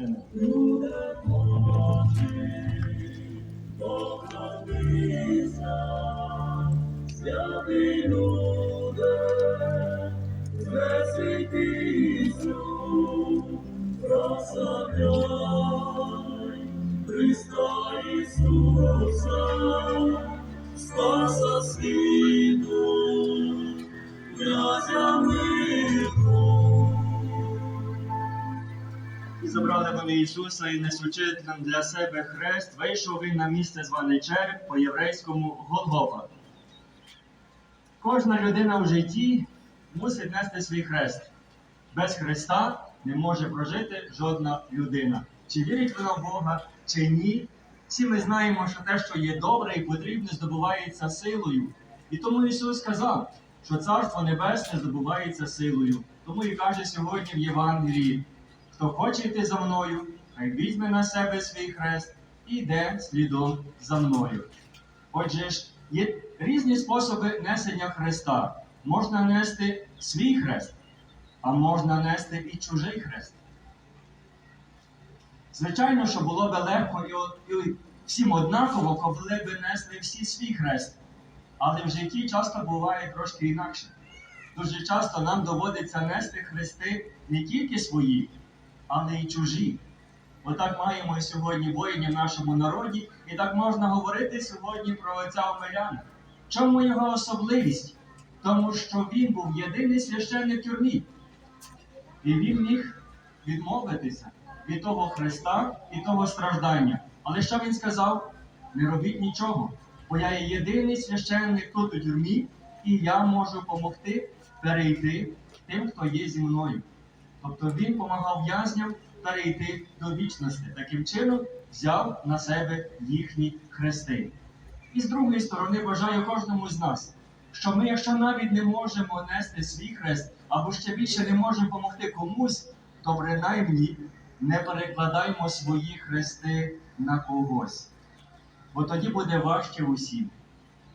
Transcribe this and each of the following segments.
мене. Святий люде, звеси Ісус, прославляй забрали вони Ісуса і несучи для себе хрест, вийшов він на місце зване череп по єврейському Голгофа. Кожна людина в житті мусить нести свій хрест. Без хреста не може прожити жодна людина. Чи вірить вона в Бога, чи ні. Всі ми знаємо, що те, що є добре і потрібне, здобувається силою. І тому Ісус сказав, що Царство Небесне здобувається силою. Тому і каже сьогодні в Євангелії, хто хоче йти за мною, хай візьме на себе свій хрест і йде слідом за мною. Отже ж, є різні способи несення хреста. Можна нести свій хрест, а можна нести і чужий хрест. Звичайно, що було би легко і, і всім однаково, коли би несли всі свій хрест. Але в житті часто буває трошки інакше. Дуже часто нам доводиться нести хрести не тільки свої, але й чужі. Отак маємо сьогодні воїнів в нашому народі, і так можна говорити сьогодні про отця Омеляна. Чому його особливість? Тому що він був єдиний священник тюрмі. І він міг відмовитися від того Христа і того страждання. Але що він сказав? Не робіть нічого, бо я є єдиний священник тут у тюрмі, і я можу допомогти перейти тим, хто є зі мною. Тобто він допомагав в'язням перейти до вічності. Таким чином взяв на себе їхні хрести. І з другої сторони бажаю кожному з нас, що ми, якщо навіть не можемо нести свій хрест, або ще більше не можемо допомогти комусь, то принаймні не перекладаємо свої хрести на когось. Бо тоді буде важче усім.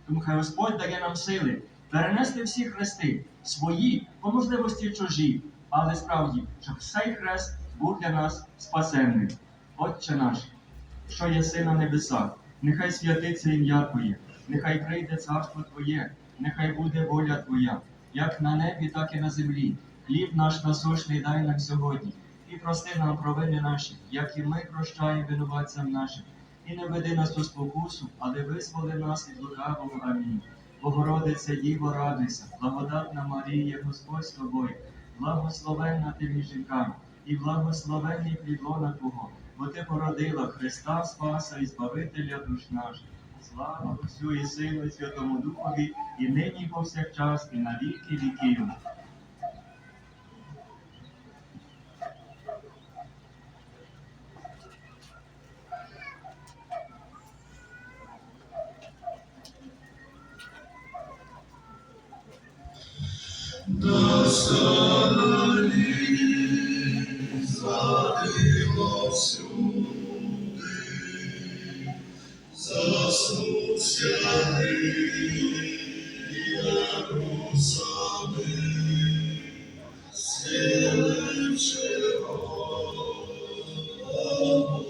Тому хай Господь дає нам сили перенести всі хрести, свої, по можливості чужі, але справді, щоб цей хрест був для нас спасенним. Отче наш, що єси на небесах, нехай святиться ім'я Твоє, нехай прийде царство Твоє, нехай буде воля Твоя, як на небі, так і на землі. Хліб наш насущний дай нам сьогодні, і прости нам провини наші, як і ми прощаємо винуватцям нашим. І не веди нас у спокусу, але визволи нас від лукавого. Амінь. Богородице Діво, радуйся, благодатна Марія, Господь з тобою, благословенна ти між жінками, і благословенний плідлона Твого, бо ти породила Христа Спаса і Збавителя душ наших. Слава Отцю і Сину, Святому Духові, і нині, і повсякчас, і на віки віків. Задихо Проснувся Єрусалим, сили живого народу,